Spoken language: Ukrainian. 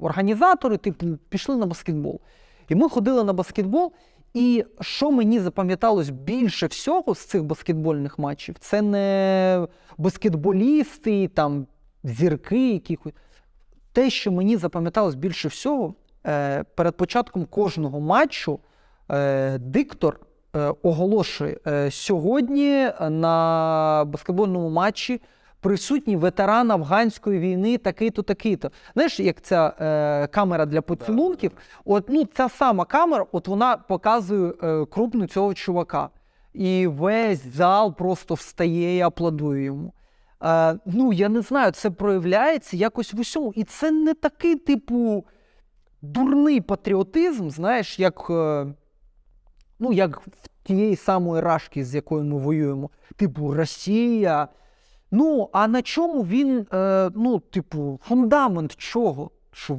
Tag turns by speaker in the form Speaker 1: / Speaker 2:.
Speaker 1: організатори, типу, пішли на баскетбол. І ми ходили на баскетбол. І що мені запам'яталось більше всього з цих баскетбольних матчів, це не баскетболісти, там, зірки якихось. Те, що мені запам'яталось більше всього, е, перед початком кожного матчу е, диктор е, оголошує сьогодні на баскетбольному матчі присутній ветеран афганської війни, такий-то, такий-то. Знаєш, як ця е, камера для поцілунків, от ну ця сама камера, от вона показує е, крупну цього чувака. І весь зал просто встає і аплодує йому. Е, ну, я не знаю, це проявляється якось в усьому. І це не такий, типу, дурний патріотизм, знаєш, як, е, ну, як в тієї самої рашки, з якою ми воюємо. Типу, Росія. Ну, а на чому він, е, ну, типу, фундамент чого?